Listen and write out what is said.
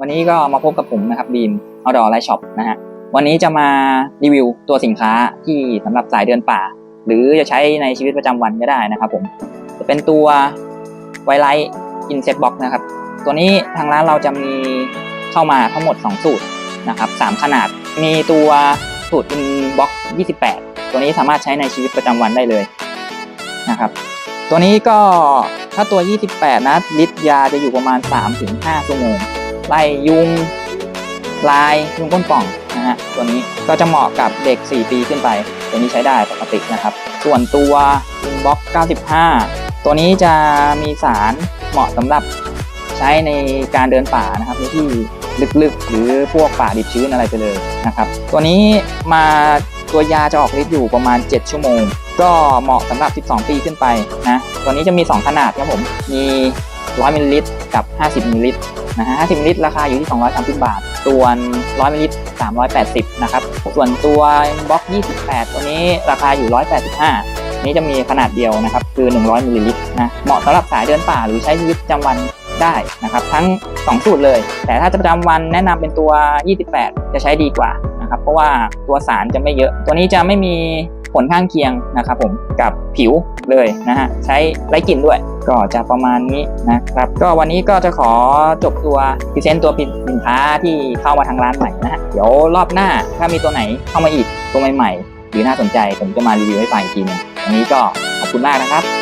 วันนี้ก็มาพบกับผมนะครับบีมเอาดอไลช็อปนะฮะวันนี้จะมารีวิวตัวสินค้าที่สำหรับสายเดินป่า หรือจะใช้ในชีวิตประจำวันก็ได้นะครับผมจะเป็นตัวไวไลท์อินเซตบ็อกนะครับ ตัวนี้ทางร้านเราจะมีเข้ามาทั้งหมด 2 สูตรนะครับ3ขนาดมีตัวสูตรอินบ็อก28 ตัวนี้สามารถใช้ในชีวิตประจำวันได้เลยนะครับตัวนี้ก็ถ้าตัว 28 นะลิตรยาจะอยู่ประมาณ 3-5ชั่วโมง ไล่ยุงลายยุงก้นป่องนะฮะตัวนี้ก็จะเหมาะกับเด็ก 4 ปีขึ้นไป ตัวนี้ใช้ได้ปกตินะครับ ส่วนตัว Inbox 95 ตัวนี้จะมีสารเหมาะสำหรับใช้ในการเดินป่านะครับในที่ลึกๆ หรือพวกป่าดิบชื้นอะไรไปเลยนะครับ ตัวนี้มาตัวยาจะออกฤทธิ์อยู่ประมาณ 7 ชั่วโมง ก็เหมาะสำหรับ 12 ปีขึ้นไปนะ ตัวนี้จะมี 2 ขนาดครับผม มี 100มิลลิลิตรกับ 50มิลลิลิตรนะฮะ50มิลลิลิตรราคาอยู่ที่ 230 บาท ส่วน 100มิลลิลิตร380 นะครับ ส่วนตัวบล็อก 28 ตัวนี้ราคาอยู่ 185 นี้จะมีขนาดเดียวนะครับ คือ 100มิลลิลิตรนะ เหมาะสำหรับสายเดินป่าหรือใช้ชีวิตประจำวันได้นะครับ ทั้ง 2 สูตรเลย แต่ถ้าจะประจำวันแนะนำเป็นตัว 28 จะใช้ดีกว่านะครับ เพราะว่าตัวสารจะไม่เยอะ ตัวนี้จะไม่มีผลข้างเคียงนะครับผมกับผิวเลยนะฮะใช้ไร้กลิ่นด้วยก็จะประมาณนี้นะครับก็วันนี้ก็จะขอจบตัวพรีเซนต์ตัวสินค้าที่เข้ามาทางร้านใหม่นะฮะเดี๋ยวรอบหน้าถ้ามีตัวไหนเข้ามาอีกตัวใหม่ๆหรือน่าสนใจผมจะมารีวิวให้ฟังอีกทีนึงวันนี้ก็ขอบคุณมากนะครับ